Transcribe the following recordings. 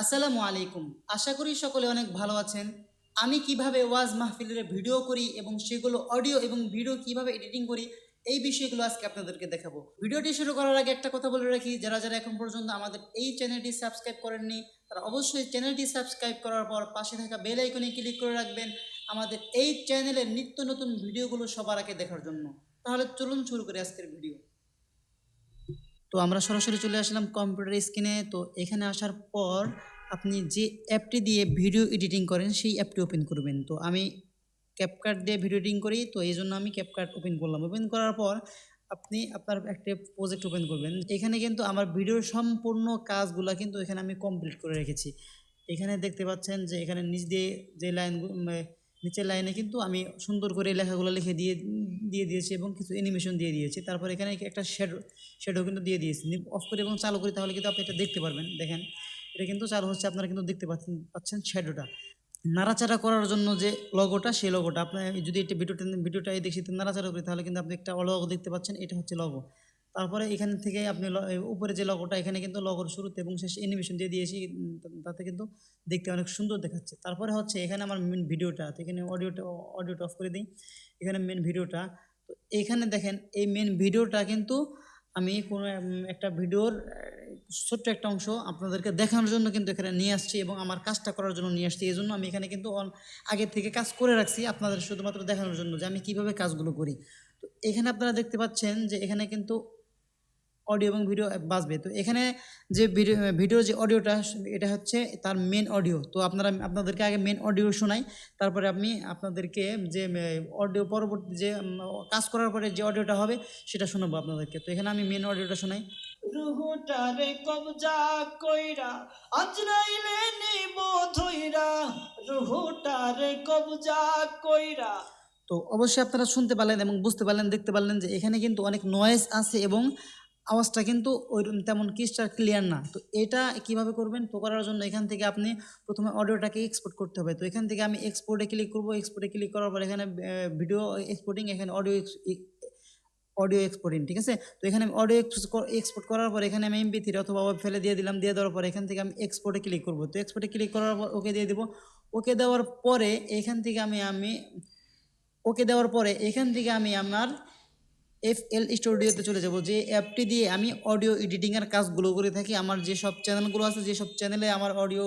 আসসালামু আলাইকুম। আশা করি সকলে অনেক ভালো আছেন। আমি কীভাবে ওয়াজ মাহফিলের ভিডিও করি এবং সেগুলো অডিও এবং ভিডিও কীভাবে এডিটিং করি, এই বিষয়গুলো আজকে আপনাদেরকে দেখাবো। ভিডিওটি শুরু করার আগে একটা কথা বলে রাখি, যারা যারা এখন পর্যন্ত আমাদের এই চ্যানেলটি সাবস্ক্রাইব করেননি, তারা অবশ্যই চ্যানেলটি সাবস্ক্রাইব করার পর পাশে থাকা বেল আইকনে ক্লিক করে রাখবেন আমাদের এই চ্যানেলের নিত্য নতুন ভিডিওগুলো সবার আগে দেখার জন্য। তাহলে চলুন শুরু করি আজকের ভিডিও। তো আমরা সরাসরি চলে আসলাম কম্পিউটার স্ক্রিনে তো এখানে আসার পর আপনি যে অ্যাপটি দিয়ে ভিডিও এডিটিং করেন, সেই অ্যাপটি ওপেন করবেন। তো আমি ক্যাপকাট দিয়ে ভিডিও এডিটিং করি, তো এই জন্য আমি ক্যাপকাট ওপেন করলাম। ওপেন করার পর আপনি আপনার একটা প্রজেক্ট ওপেন করবেন। এখানে কিন্তু আমার ভিডিওর সম্পূর্ণ কাজগুলো কিন্তু এখানে আমি কমপ্লিট করে রেখেছি। এখানে দেখতে পাচ্ছেন যে এখানে নিচ দিয়ে যে লাইন নিচের লাইনে কিন্তু আমি সুন্দর করে লেখাগুলো লিখে দিয়ে দিয়ে দিয়েছি এবং কিছু অ্যানিমেশন দিয়ে দিয়েছি। তারপর এখানে একটা শেডো শেডো কিন্তু দিয়ে দিয়েছি। অফ করে এবং চালু করি তাহলে কিন্তু আপনি এটা দেখতে পারবেন। দেখেন, এটা কিন্তু চালু হচ্ছে, আপনারা কিন্তু দেখতে পাচ্ছেন পাচ্ছেন শ্যাডোটা নাড়াচাড়া করার জন্য যে লগোটা সেই লগোটা আপনার যদি এটা ভিডিওটা ভিডিওটা এই দেখছি নাড়াচাড়া করি, তাহলে কিন্তু আপনি একটা লগো দেখতে পাচ্ছেন, এটা হচ্ছে লগো তারপরে এখান থেকে আপনি উপরে যে লগোটা এখানে কিন্তু লগোর শুরুতে এবং শেষ অ্যানিমেশন দিয়ে দিয়েছি তাতে কিন্তু দেখতে অনেক সুন্দর দেখাচ্ছে। তারপরে হচ্ছে এখানে আমার মেন ভিডিওটা এখানে অডিওটা অডিওটা অফ করে দিই। এখানে মেন ভিডিওটা তো এইখানে দেখেন, এই মেন ভিডিওটা কিন্তু আমি কোনো একটা ভিডিওর ছোট্ট একটা অংশ আপনাদেরকে দেখানোর জন্য কিন্তু এখানে নিয়ে আসছি এবং আমার কাজটা করার জন্য নিয়ে আসছি। এই জন্য আমি এখানে কিন্তু আগে থেকে কাজ করে রাখছি আপনাদের শুধুমাত্র দেখানোর জন্য যে আমি কীভাবে কাজগুলো করি। তো এখানে আপনারা দেখতে পাচ্ছেন যে এখানে কিন্তু অডিও এবং ভিডিও বাজবে। তো এখানে যে ভিডিও ভিডিওর যে অডিওটা এটা হচ্ছে তার মেন অডিও তো আপনারা আপনাদেরকে আগে মেন অডিও শোনাই তারপরে আমি আপনাদেরকে যে অডিও পরবর্তী যে কাজ করার পরে যে অডিওটা হবে সেটা শোনাবো আপনাদেরকে। তো এখানে আমি মেন অডিওটা শোনাই। রুহুটারে কবজা কইরা আজরাইলে নিব ধইরা। রুহুটারে কবজা কইরা। তো অবশ্যই আপনারা শুনতে পারলেন এবং বুঝতে পারলেন দেখতে পারলেন যে এখানে কিন্তু অনেক নয়েজ আছে এবং আওয়াজটা কিন্তু ওই তেমন ক্রিস্টার ক্লিয়ার না। তো এটা কীভাবে করবেন? তো করার জন্য এখান থেকে আপনি প্রথমে অডিওটাকে এক্সপোর্ট করতে হবে। তো এখান থেকে আমি এক্সপোর্টে ক্লিক করব। এক্সপোর্টে ক্লিক করার পর এখানে ভিডিও এক্সপোর্টিং এখানে অডিও অডিও এক্সপোর্টিং ঠিক আছে? তো এখানে আমি অডিও এক্সপোর্ট করার পর এখানে আমি এমপি থ্রি অথবা ওয়েব ফেলে দিয়ে দিলাম। দিয়ে দেওয়ার পর এখান থেকে আমি এক্সপোর্টে ক্লিক করব। তো এক্সপোর্টে ক্লিক করার পর ওকে দিয়ে দেবো। ওকে দেওয়ার পরে এখান থেকে আমি আমি ওকে দেওয়ার পরে এখান থেকে আমি আমার এফ এল স্টুডিওতে চলে যাব যে অ্যাপটি দিয়ে আমি অডিও এডিটিংয়ের কাজগুলো করে থাকি। আমার যে সব চ্যানেলগুলো আছে যে সব চ্যানেলে আমার অডিও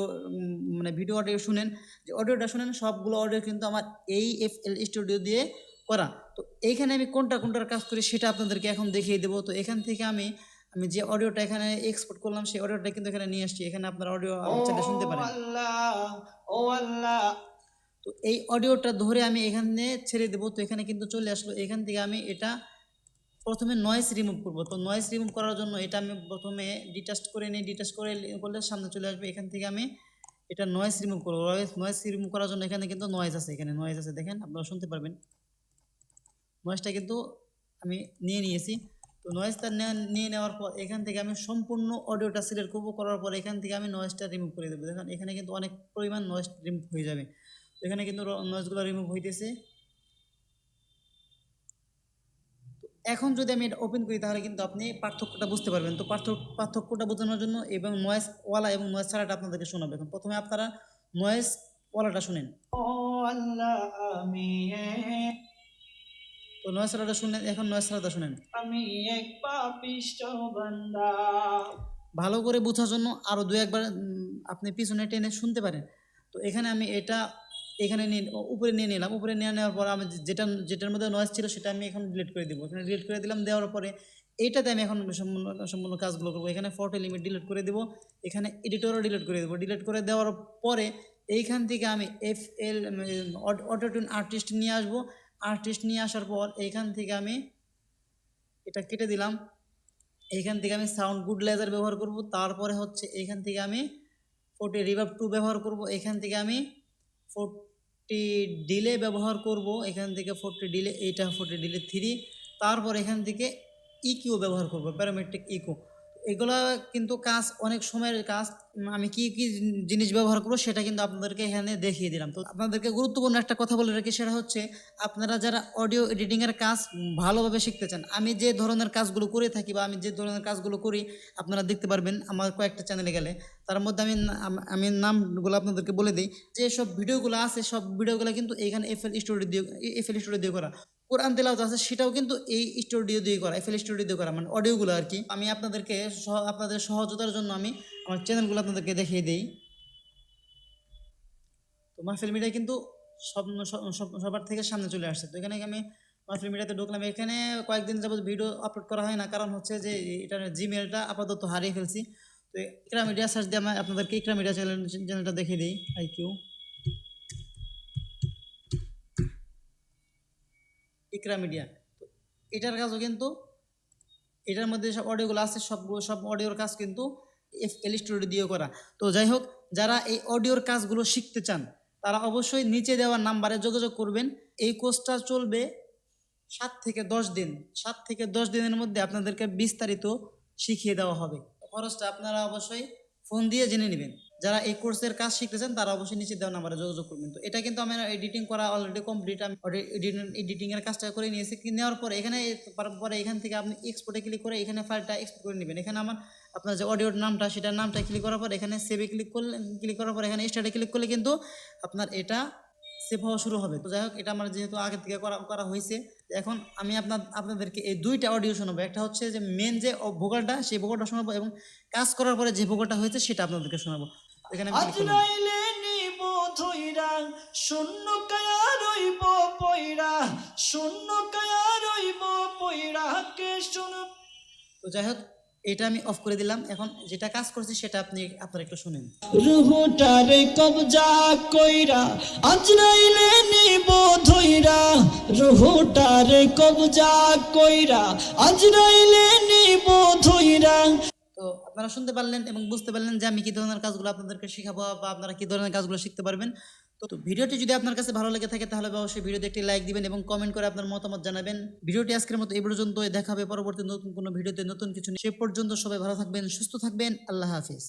মানে ভিডিও অডিও শুনেন যে অডিওটা শুনেন সবগুলো অডিও কিন্তু আমার এই এফ এল স্টুডিও দিয়ে করা। তো এইখানে আমি কোনটা কোনটার কাজ করি সেটা আপনাদেরকে এখন দেখিয়ে দেবো। তো এখান থেকে আমি আমি যে অডিওটা এখানে এক্সপোর্ট করলাম সেই অডিওটা কিন্তু এখানে নিয়ে আসছি। এখানে আপনার অডিও চ্যানেল শুনতে পারেন। ও আল্লাহ ও আল্লাহ। তো এই অডিওটা ধরে আমি এখানে ছেড়ে দেবো। তো এখানে কিন্তু চলে আসলো। এখান থেকে আমি এটা প্রথমে নয়েস রিমুভ করব। তো নয়েস রিমুভ করার জন্য এটা আমি প্রথমে ডিটাস্ট করে নিই। ডিটাস্ট করে করলে সামনে চলে আসবে। এখান থেকে আমি এটা নয়েস রিমুভ করব। নয়েস রিমুভ করার জন্য এখানে কিন্তু নয়েজ আছে। এখানে নয়েজ আছে। দেখেন, আপনারা শুনতে পারবেন। নয়েজটা কিন্তু আমি নিয়ে নিয়েছি। তো নয়েজটা নিয়ে নেওয়ার পর এখান থেকে আমি সম্পূর্ণ অডিওটা সিলেক্ট করব। করার পর এখান থেকে আমি নয়েজটা রিমুভ করে দেবো। দেখেন, এখানে কিন্তু অনেক পরিমাণ নয়েজ রিমুভ হয়ে যাবে। এখানে কিন্তু নয়েজগুলো রিমুভ হইতেছে তো এখন যদি আমি এটা ওপেন করি, তাহলে কিন্তু আপনি পার্থক্যটা বুঝতে পারবেন। তো পার্থক্য পার্থক্যটা বোঝানোর জন্য এবং নয়েজ ওয়ালা এবং নয়েজ ছাড়াটা আপনাদেরকে শোনাবে। এখন প্রথমে আপনারা নয়েজ ওয়ালাটা শুনেন। তো নয়েজ ছাড়াটা শুনেন এখন নয়েজ ছাড়াটা শুনেন। আমি এক পাপিষ্ট বান্দা ভালো করে বোঝার জন্য আরও দু একবার আপনি পিছনে টেনে শুনতে পারেন। তো এখানে আমি এটা এখানে নিয়ে উপরে নিয়ে নিলাম। উপরে নিয়ে নেওয়ার পর আমি যেটা যেটার মধ্যে নয়েজ ছিল সেটা আমি এখন ডিলিট করে দিব। এখানে ডিলিট করে দিলাম। দেওয়ার পরে এইটাতে আমি এখন সম্পূর্ণ কাজগুলো করব। এখানে ফটো লিমিট ডিলিট করে দেবো। এখানে এডিটরও ডিলিট করে দেবো। ডিলিট করে দেওয়ার পরে এইখান থেকে আমি এফ এল অটোটিউন আর্টিস্ট নিয়ে আসব। আর্টিস্ট নিয়ে আসার পর এইখান থেকে আমি এটা কেটে দিলাম। এইখান থেকে আমি সাউন্ড গুড লেজার ব্যবহার করব। তারপরে হচ্ছে এইখান থেকে আমি ফোর্টি রিভাব টু ব্যবহার করব। এখান থেকে আমি ফোর্টি ডিলে ব্যবহার করব, এখান থেকে ফোরটি ডিলে এইটা ফোরটি ডিলে থ্রি তারপর এখান থেকে ইকিউ ব্যবহার করব প্যারামেট্রিক ইকো এগুলা কিন্তু কাজ, অনেক সময়ের কাজ। আমি কি কি জিনিস ব্যবহার করব সেটা কিন্তু আপনাদেরকে এখানে দেখিয়ে দিলাম। তো আপনাদেরকে গুরুত্বপূর্ণ একটা কথা বলে রাখি, সেটা হচ্ছে আপনারা যারা অডিও এডিটিংয়ের কাজ ভালোভাবে শিখতে চান, আমি যে ধরনের কাজগুলো করে থাকি বা আমি যে ধরনের কাজগুলো করি, আপনারা দেখতে পারবেন আমার কয়েকটা চ্যানেলে গেলে। তার মধ্যে আমি আমি নামগুলো আপনাদেরকে বলে দিই। যে সব ভিডিওগুলো আছে, সব ভিডিওগুলো কিন্তু এইখানে এফএল স্টুডিও দিয়ে এফএল স্টুডিও দিয়ে করা। কোরআন তেলাওয়াত আছে, সেটাও কিন্তু এই স্টুডিও দিয়ে করা এফএল স্টুডিও দিয়ে করা মানে অডিওগুলো আর কি। আমি আপনাদেরকে আপনাদের সহজতার জন্য আমি আমার চ্যানেলগুলো আপনাদেরকে দেখিয়ে দিই। তো মাহফিল মিডিয়া কিন্তু সব- সবার থেকে সামনে চলে আসছে। তো এখানে আমি মাহফিল মিডিয়াতে ঢুকলাম। এখানে কয়েকদিন যাবত ভিডিও আপলোড করা হয় না, কারণ হচ্ছে যে এটা জিমেলটা আপাতত হারিয়ে ফেলছি। তো ইকরা মিডিয়া সার্চ দিয়ে আমি আপনাদেরকে ইকরা মিডিয়া চ্যানেল চ্যানেলটা দেখিয়ে দিই। আই কিউ ইকরা মিডিয়া তো এটার কাজও কিন্তু, এটার মধ্যে সব অডিওগুলো আছে সব সব অডিওর কাজ কিন্তু এফ এল স্টুডিও দিয়ে করা। তো যাই হোক, যারা এই অডিওর কাজগুলো শিখতে চান, তারা অবশ্যই নিচে দেওয়া নাম্বারে যোগাযোগ করবেন। এই কোর্সটা চলবে সাত থেকে দশ দিন। সাত থেকে দশ দিনের মধ্যে আপনাদেরকে বিস্তারিত শিখিয়ে দেওয়া হবে। খরচটা আপনারা অবশ্যই ফোন দিয়ে জেনে নেবেন। যারা এই কোর্সের কাজ শিখেছেন তারা অবশ্যই নিচে দেওয়া নাম্বারে যোগাযোগ করবেন। তো এটা কিন্তু আমি এডিটিং করা অলরেডি কমপ্লিট আমি এডিটিং এর কাজটা করে নিয়েছি। নেওয়ার পরে, এখানে পরে এখান থেকে আপনি এক্সপোর্টে ক্লিক করে এখানে ফাইলটা এক্সপোর্ট করে নেবেন। এখানে আমার আপনার যে অডিওর নামটা, সেটার নামটা ক্লিক করার পর এখানে সেভে ক্লিক করলে ক্লিক করার পর এখানে স্টার্টে ক্লিক করলে কিন্তু আপনার এটা সেভ হওয়া শুরু হবে। তো যাই হোক এটা আমার যেহেতু আগে থেকে করা করা হয়েছে এখন আমি আপনার আপনাদেরকে এই দুইটা অডিও শোনাবো। একটা হচ্ছে যে মেন যে ভোকালটা সেই ভোকালটা শোনাবো এবং কাজ করার পরে যে ভোকালটা হয়েছে সেটা আপনাদেরকে শোনাবো। এখানে শূন্য কায়া রইব পয়রা শূন্য কায়া রইব পয়রা কে শুন তো যাই হোক এটা আমি অফ করে দিলাম। এখন যেটা কাজ করছি সেটা আপনি আপনারা একটু শুনেন। রুহুটারে কবজা কইরা আজরাইলে নিব ধইরা। রুহুটারে কবজা কইরা আজরাইলে নিব ধইরা। তো আপনারা শুনতে পারলেন এবং বুঝতে পারলেন যে আমি কি ধরনের কাজগুলো আপনাদেরকে শেখাবো বা আপনারা কি ধরনের কাজগুলো শিখতে পারবেন। তো ভিডিওটি যদি আপনার কাছে ভালো লেগে থাকে, তাহলে অবশ্যই ভিডিওতে একটি লাইক দিবেন এবং কমেন্ট করে আপনার মতামত জানাবেন। ভিডিওটি আজকের মতো এই পর্যন্ত দেখা হবে পরবর্তী নতুন কোনো ভিডিওতে নতুন কিছু সে পর্যন্ত সবাই ভালো থাকবেন, সুস্থ থাকবেন। আল্লাহ হাফিজ।